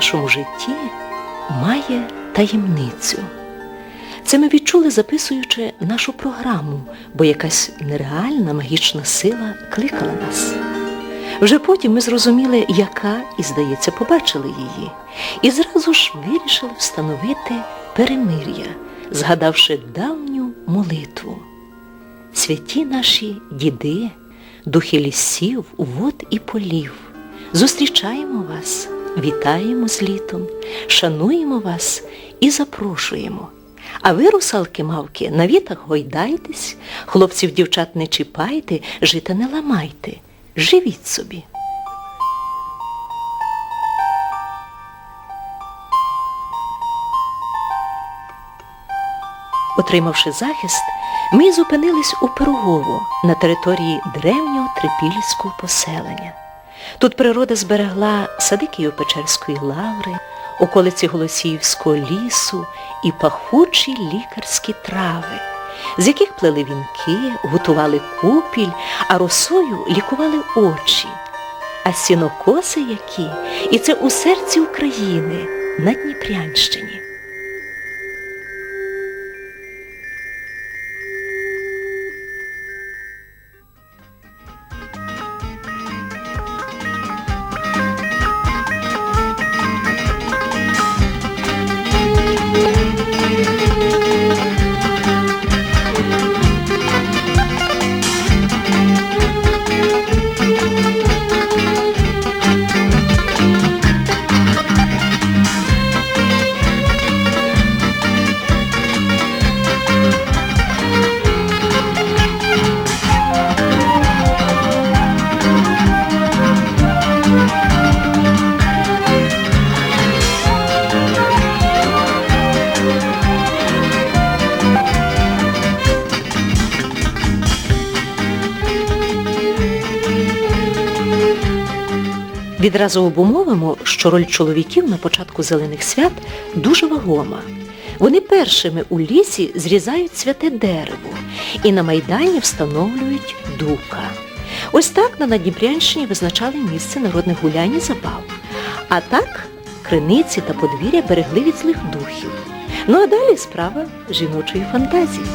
Нашому житті має таємницю. Це ми відчули, записуючи нашу програму, бо якась нереальна магічна сила кликала нас. Вже потім ми зрозуміли, яка, і, здається, побачили її, і зразу ж вирішили встановити перемир'я, згадавши давню молитву. Святі наші діди, духи лісів, вод і полів, зустрічаємо вас, вітаємо з літом, шануємо вас і запрошуємо. А ви, русалки-мавки, на вітах гойдайтесь, хлопців дівчат не чіпайте, жита не ламайте, живіть собі. Отримавши захист, ми зупинились у Пирогово на території древнього трипільського поселення. Тут природа зберегла сади Києво-Печерської лаври, околиці Голосіївського лісу і пахучі лікарські трави, з яких плели вінки, готували купіль, а росою лікували очі. А сінокоси які, і це у серці України на Дніпрянщині. Відразу обумовимо, що роль чоловіків на початку зелених свят дуже вагома. Вони першими у лісі зрізають святе дерево і на Майдані встановлюють дука. Ось так на Надніпрянщині визначали місце народних гулянь і забав. А так криниці та подвір'я берегли від злих духів. Ну а далі справа жіночої фантазії.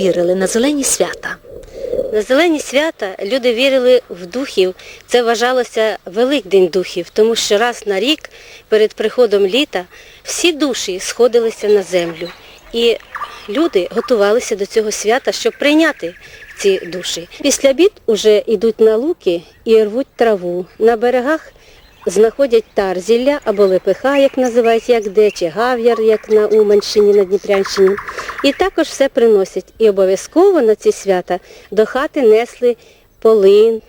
Вірили на зелені свята? На зелені свята люди вірили в духів. Це вважалося Великдень духів, тому що раз на рік перед приходом літа всі душі сходилися на землю. І люди готувалися до цього свята, щоб прийняти ці душі. Після обід уже йдуть на луки і рвуть траву. На берегах знаходять тарзілля або лепеха, як називають, як де, чи гав'яр, як на Уманщині, на Дніпрянщині. І також все приносять. І обов'язково на ці свята до хати несли полин,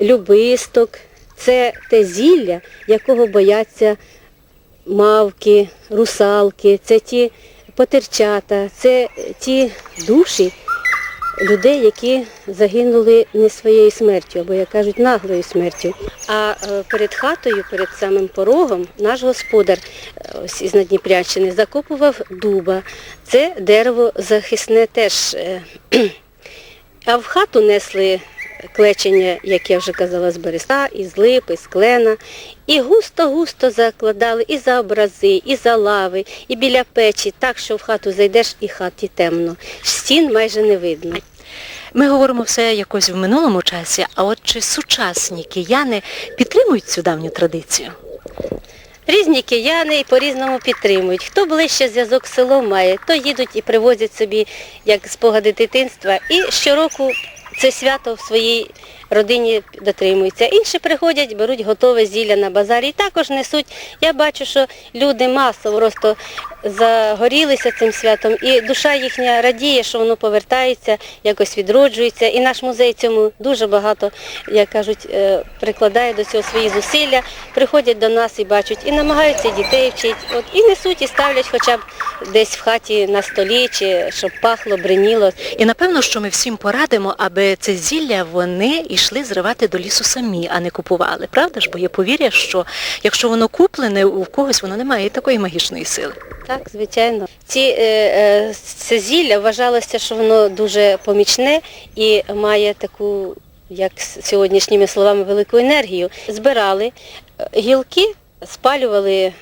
любисток. Це те зілля, якого бояться мавки, русалки, це ті потерчата, це ті душі людей, які загинули не своєю смертю, або, як кажуть, наглою смертю. А е, перед хатою, перед самим порогом, наш господар е, ось із Надніпрянщини закопував дуба. Це дерево захисне теж. е, А в хату несли клечення, як я вже казала, з береста, із липи, з клена. І густо-густо закладали і за образи, і за лави, і біля печі, так що в хату зайдеш і хаті темно. Стін майже не видно. Ми говоримо все якось в минулому часі, а от чи сучасні кияни підтримують цю давню традицію? Різні кияни і по-різному підтримують. Хто ближче зв'язок з селом має, то їдуть і привозять собі як спогади дитинства. І щороку це свято в своїй родині дотримуються. Інші приходять, беруть готове зілля на базарі і також несуть. Я бачу, що люди масово просто загорілися цим святом, і душа їхня радіє, що воно повертається, якось відроджується. І наш музей цьому дуже багато, як кажуть, е, прикладає до цього свої зусилля, приходять до нас і бачать, і намагаються дітей вчити. От і несуть, і ставлять хоча б десь в хаті на столі, чи щоб пахло, бриніло. І напевно, що ми всім порадимо, аби це зілля вони йшли зривати до лісу самі, а не купували. Правда ж? Бо є повір'я, що якщо воно куплене, у когось воно не має такої магічної сили. Так, звичайно. Ці, е, е, це зілля вважалося, що воно дуже помічне і має таку, як сьогоднішніми словами, велику енергію. Збирали е, гілки, спалювали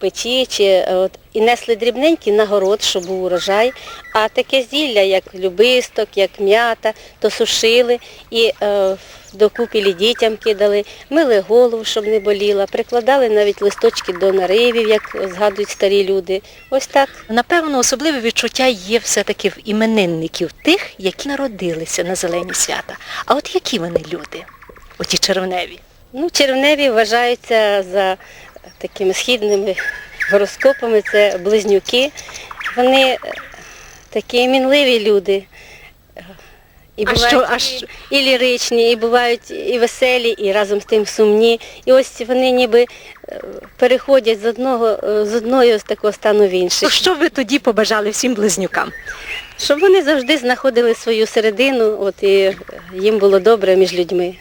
печі чи, е, от, і несли дрібненькі на город, щоб був урожай. А таке зілля, як любисток, як м'ята, то сушили і е, до купілі дітям кидали, мили голову, щоб не боліла, прикладали навіть листочки до наривів, як згадують старі люди. Ось так. Напевно, особливе відчуття є все-таки в іменинників тих, які народилися на зелені свята. А от які вони люди? Оті червневі. Ну, червневі вважаються за такими східними гороскопами, це близнюки. Вони е, такі мінливі люди. І А що- а що- і ліричні, і бувають і веселі, і разом з тим сумні. І ось вони ніби е, переходять з одного е, з одного з такого стану в інший. То що ви тоді побажали всім близнюкам? Щоб вони завжди знаходили свою середину, от і їм було добре між людьми.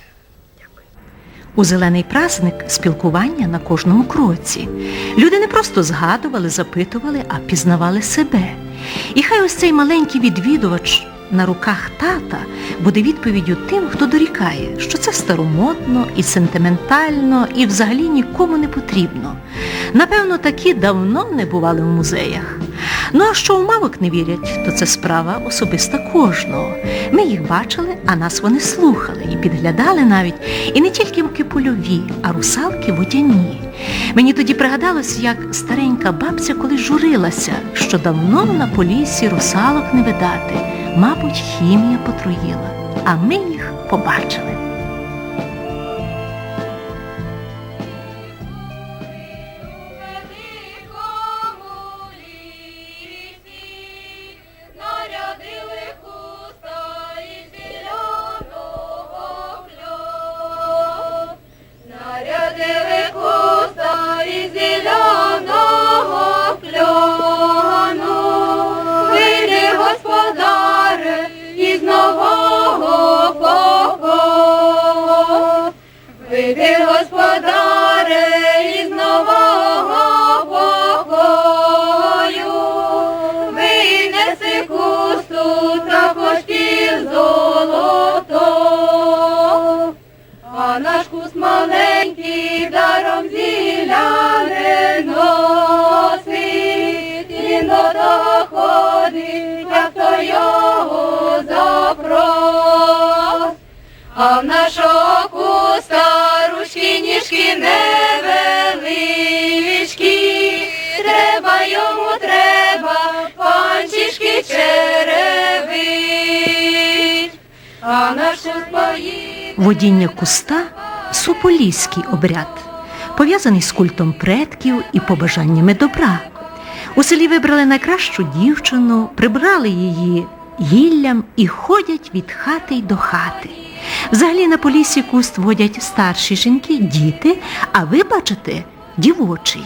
У зелений праздник спілкування на кожному кроці. Люди не просто згадували, запитували, а пізнавали себе. І хай ось цей маленький відвідувач на руках тата буде відповіддю тим, хто дорікає, що це старомодно і сентиментально, і взагалі нікому не потрібно. Напевно, такі давно не бували в музеях. Ну а що у мавок не вірять, то це справа особиста кожного. Ми їх бачили, а нас вони слухали і підглядали навіть. І не тільки мки польові, а русалки водяні. Мені тоді пригадалось, як старенька бабця колись журилася, що давно на полісі русалок не видати. Мабуть, хімія потруїла, а ми їх побачили. А в нашого куста ручки ніжки невеличкі, треба йому треба панчішки черевить, а наш куст поїде. Водіння куста суполіський обряд, пов'язаний з культом предків і побажаннями добра. У селі вибрали найкращу дівчину, прибрали її гіллям і ходять від хати й до хати. Взагалі на полісі куст водять старші жінки, діти, а ви бачите дівочий.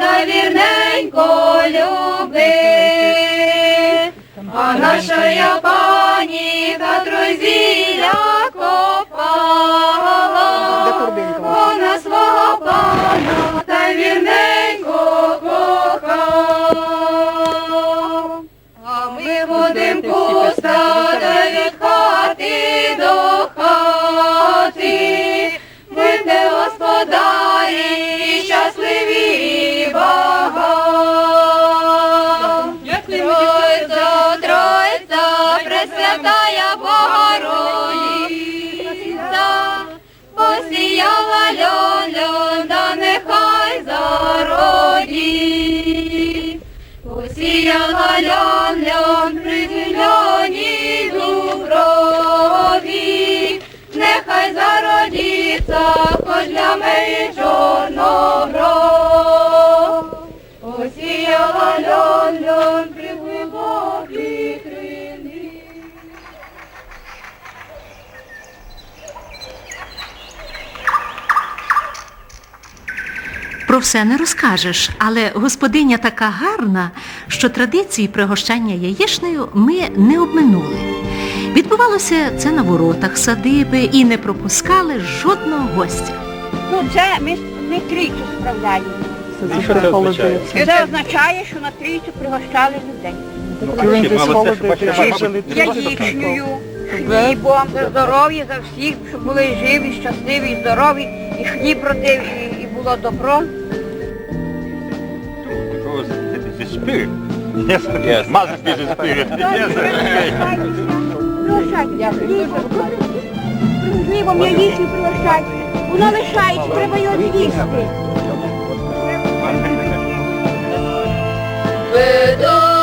Та вірненько любить, а наша я пані та трозіля копала, вона свого пана льон, да нехай зароді. Посіяла льон, льон, при зелені дуброві, нехай зародіться, хоч для мене Про все не розкажеш, але господиня така гарна, що традиції пригощання яєчнею ми не обминули. Відбувалося це на воротах садиби і не пропускали жодного гостя. Ну це ми, ми трійцю справляємо. Це означає? Це означає, що на трійцю пригощали людей. Яєчнею, хлібом, за здоров'я, за всіх, щоб були живі, щасливі, здорові, і хліб родив, і було добро. It is a spirit. Yes, yes. must be the spirit. Yes, хлібом, хлібом яєчню пригощайтеся. Воно лишається, треба його з'їсти. Русалко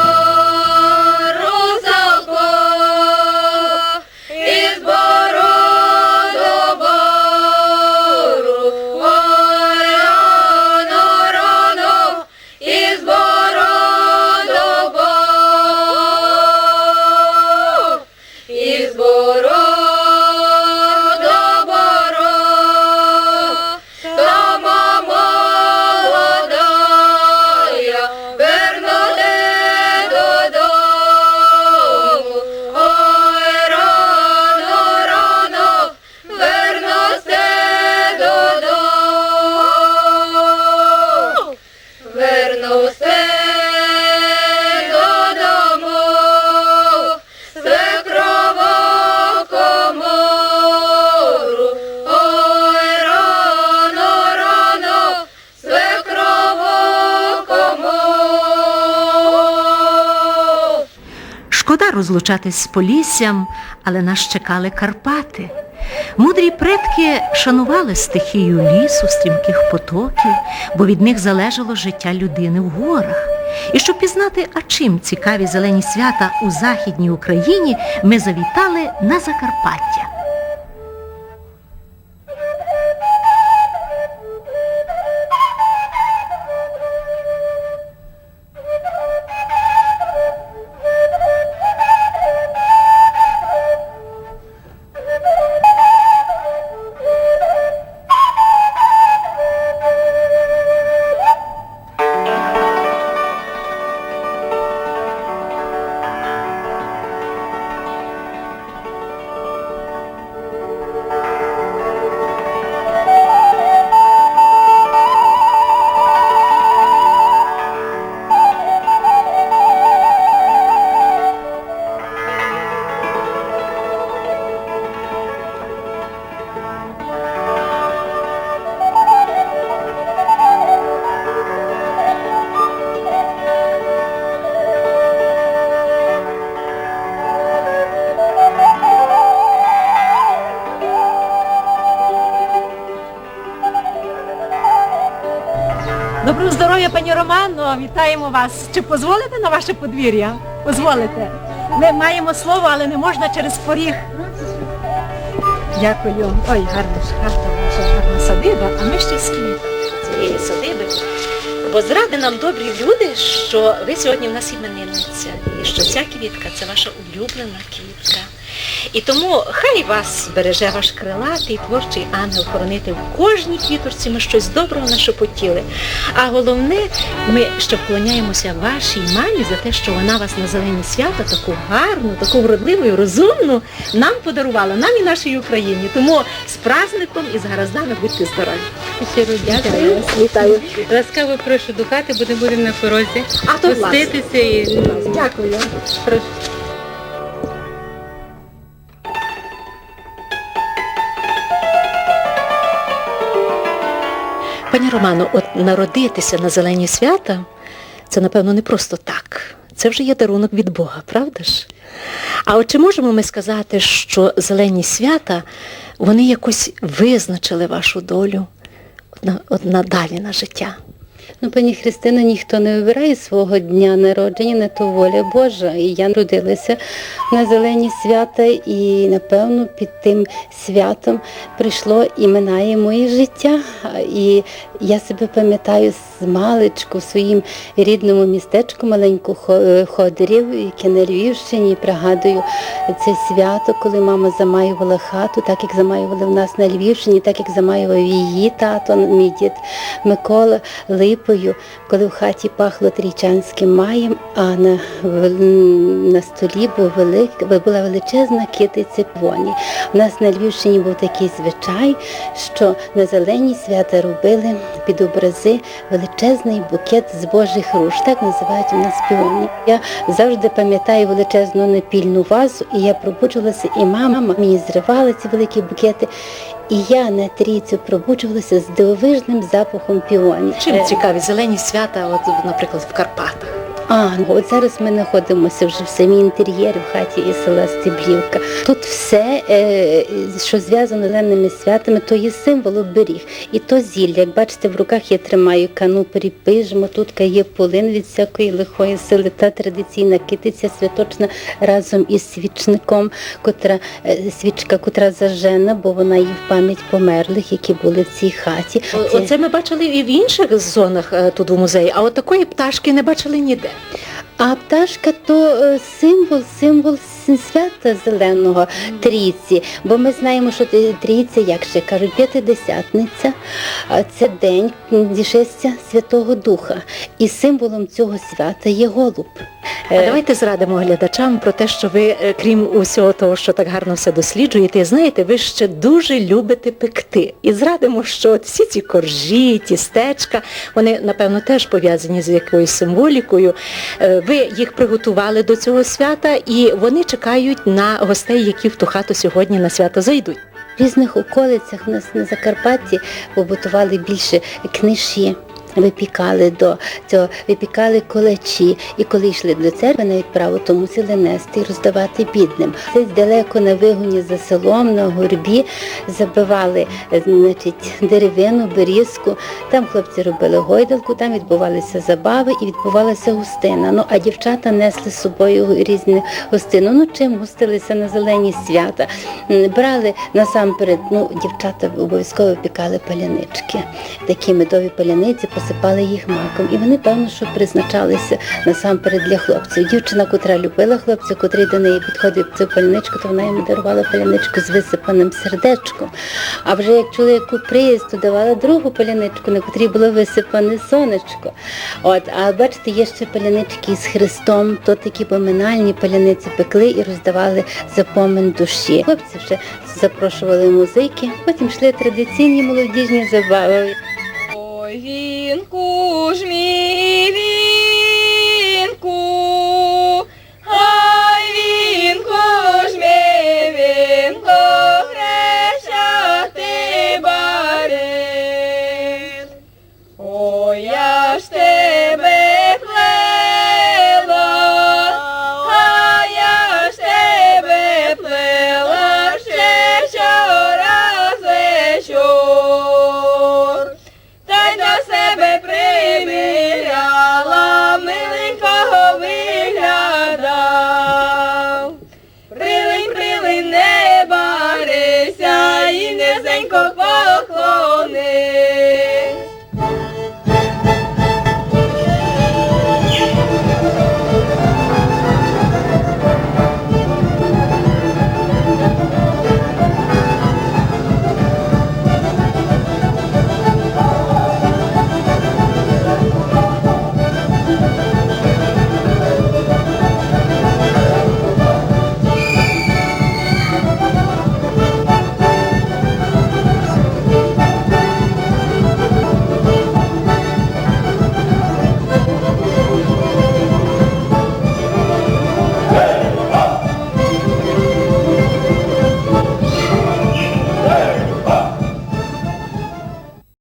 розлучатись з Поліссям, але нас чекали Карпати. Мудрі предки шанували стихію лісу, стрімких потоків, бо від них залежало життя людини в горах. І щоб пізнати, а чим цікаві зелені свята у Західній Україні, ми завітали на Закарпаття. Романо, вітаємо вас. Чи дозволите на ваше подвір'я? Дозволите. Ми маємо слово, але не можна через поріг. Дякую. Ой, гарна хата, гарна садиба, а ми ще щасливі. цієї садиби. Бо зради нам добрі люди, що ви сьогодні в нас іменинниця, і що ця квітка це ваша улюблена квітка. І тому хай вас береже ваш крилатий творчий ангел-хоронитель в кожній квіточці ми щось доброго нашепотіли. А головне, ми ще вклоняємося вашій мамі за те, що вона вас на зелені свята таку гарну, таку вродливу і розумну нам подарувала, нам і нашій Україні. Тому з праздником і з гараздами будьте здорові. Щиро дякую. Вітаю. Ласкаво прошу до хати, будемо на порозі. А то. Гоститися і Дякую. прошу. Пані Романо, от народитися на зелені свята, це, напевно, не просто так. Це вже є дарунок від Бога, правда ж? А от чи можемо ми сказати, що зелені свята, вони якось визначили вашу долю от надалі на життя? Ну, пані Христина, ніхто не вибирає свого дня народження, не то воля Божа. І я народилася на зелені свята, і напевно під тим святом прийшло і минає моє життя. І Я себе пам'ятаю з маличку в своїм рідному містечку маленьку Хо- Ходорів, яке на Львівщині. Пригадую це свято, коли мама замаювала хату, так як замаювали в нас на Львівщині, так як замаював її тато, мій дід Микола Липою, коли в хаті пахло трійчанським маєм, а на, на столі був велик, була величезна китиця воні. У нас на Львівщині був такий звичай, що на зелені свята робили під образи величезний букет з божих руш. Так називають у нас піоні. Я завжди пам'ятаю величезну непільну вазу, і я пробуджувалася, і мама мені зривала ці великі букети. І я на трійцю пробуджувалася з дивовижним запахом піонів. Чим Е, цікаві зелені свята, от, наприклад, в Карпатах? А, ну, от зараз ми знаходимося вже в самій інтер'єрі в хаті із села Стеблівка. Тут все, е, що зв'язано з зеленими святами, то є символ оберіг. І то зілля. Як бачите, в руках я тримаю канупері, пижмо, тут є полин від всякої лихої сили та традиційна китиця святочна разом із свічником, котра е, свічка, котра зажжена, бо вона є в пам'ять померлих, які були в цій хаті. Оце ми бачили і в інших зонах е, тут у музеї, а от такої пташки не бачили ніде. А пташка то е, символ, символ свята зеленого трійці. Бо ми знаємо, що трійця, як ще кажуть, п'ятидесятниця, це день дішестя Святого Духа. І символом цього свята є голуб. А Е, давайте зрадимо глядачам про те, що ви, е, крім усього того, що так гарно все досліджуєте, знаєте, ви ще дуже любите пекти. І зрадимо, що от всі ці коржі, тістечка, вони, напевно, теж пов'язані з якоюсь символікою. Е, Ви їх приготували до цього свята, і вони чекають на гостей, які в ту хату сьогодні на свято зайдуть. В різних околицях у нас на Закарпатті побутували більше книжі. Випікали до цього, випікали колачі, і коли йшли до церкви на відправу, то мусили нести і роздавати бідним. Десь далеко на вигоні за селом, на горбі забивали значить, деревину, берізку. Там хлопці робили гойдалку, там відбувалися забави і відбувалася гостина. Ну а дівчата несли з собою різні гостину. Ну чим гостилися на зелені свята? Брали насамперед, ну, дівчата обов'язково випікали палянички. Такі медові паляниці, посипали їх маком. І вони, певно, що призначалися насамперед для хлопців. Дівчина, котра любила хлопця, котрий до неї підходив цю паляничку, то вона йому дарувала паляничку з висипаним сердечком. А вже як чоловіку приїзд, то давала другу паляничку, на котрій було висипане сонечко. От, а бачите, є ще палянички з Христом, то такі поминальні паляниці пекли і роздавали за помин душі. Хлопці вже запрошували музики, потім йшли традиційні молодіжні забави. Вінку ж мій вінку,